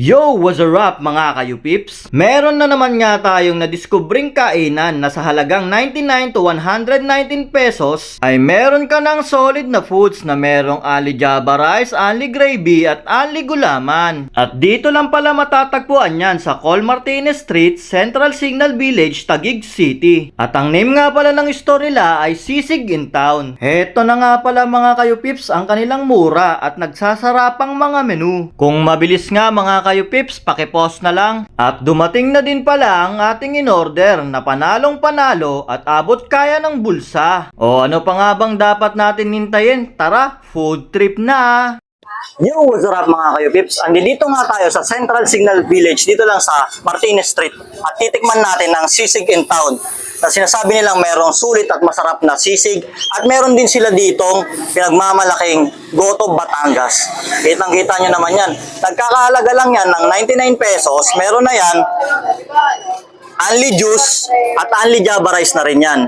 Yo, what's up mga kayo-pips? Meron na naman nga tayong nadiskubring kainan na sa halagang 99 to 119 pesos ay meron ka ng solid na foods na merong ali java rice, ali gravy at ali gulaman. At dito lang pala matatagpuan yan sa Col Martinez Street, Central Signal Village, Taguig City. At ang name nga pala ng store nila ay Sisig in Town. Heto na nga pala mga kayo-pips ang kanilang mura at nagsasarapang mga menu. Kung mabilis nga mga kayo-pips, pakipost na lang. At dumating na din pala ang ating in-order na panalong panalo at abot kaya ng bulsa. O ano pa nga bang dapat natin hintayin? Tara, food trip na! Yo, what's up mga kayo pips? Andito nga tayo sa Central Signal Village, dito lang sa Martinez Street. At titikman natin ng sisig in town. Na sinasabi nilang merong sulit at masarap na sisig. At meron din sila ditong pinagmamalaking Goto Batangas. Kitang kita nyo naman yan. Nagkakahalaga lang yan ng 99 pesos. Meron na yan. Only juice at only java rice na rin yan.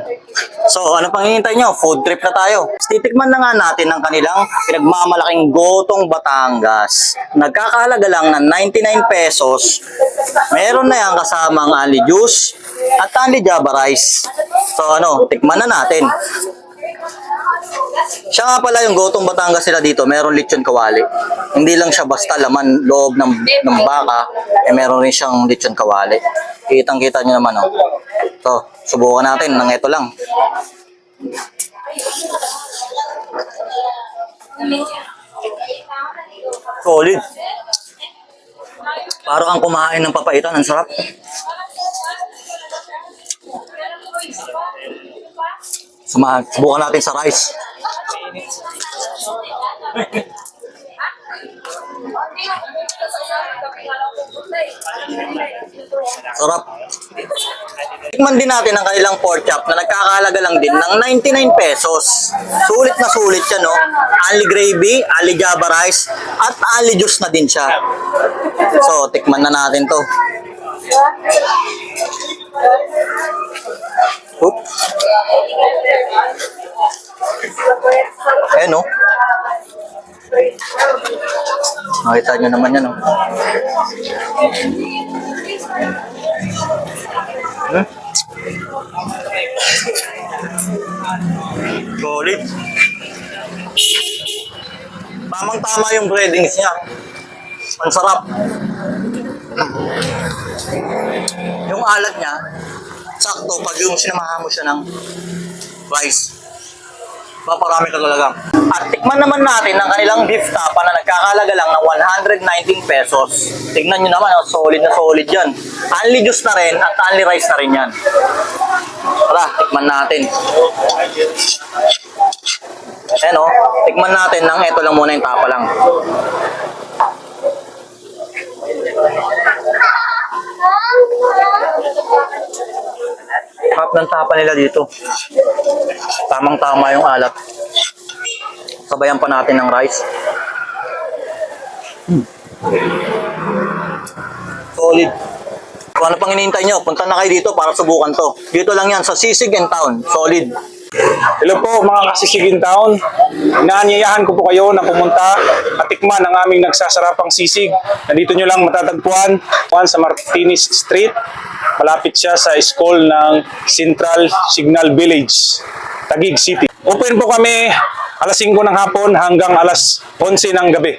So, ano pang hinihintay nyo? Food trip na tayo. Titikman na nga natin ang kanilang pinagmamalaking gotong Batangas. Nagkakahalaga lang ng 99 pesos. Meron na yan kasamang only juice at only java rice. So, ano, tikman na natin. Siya nga pala yung gotong Batangas sila dito, meron lechon kawali. Hindi lang siya basta laman loob ng, ng baka, eh meron rin siyang lechon kawali. Kitang kita nyo naman oh. So, subukan natin ng ito lang. Solid. Parang kang kumain ng papaitan, ang sarap. Sumahan, subukan natin sa rice. Sarap. Tikman din natin ang kanilang pork chop na nagkakahalaga lang din ng 99 pesos. Sulit na sulit siya, no? Ali gravy, ali java rice, at ali juice na din siya. So, tikman na natin to. Oop. Eh, no? Makita nyo naman yan, no? Hmm? Solid. Tamang-tama yung breadings niya. Ang sarap. Yung alat niya, sakto pag yung sinamahan mo siya ng rice. Paparami ka talaga. At tikman naman natin ang kanilang beef tapa na nagkakalaga lang ng 119 pesos. Tignan nyo naman, oh, solid na solid yan. Only juice na rin at only rice na rin yan. Tara, tikman natin. Ayan o, tikman natin ng ito lang muna yung tapa lang. Harap ng tapa nila dito. Tamang-tama yung alat. Sabayan pa natin ng rice. Solid. Kung ano pang hinihintay nyo, punta na kayo dito para subukan to. Dito lang yan sa Sisig and Town. Solid. Hello po mga kasisigin town. Inaanyayahan ko po kayo na pumunta at tikman ang aming nagsasarapang sisig. Nandito nyo lang matatagpuan Juan sa Martinez Street. Malapit siya sa school ng Central Signal Village, Taguig City. Open po kami alas 5 ng hapon hanggang alas 11 ng gabi.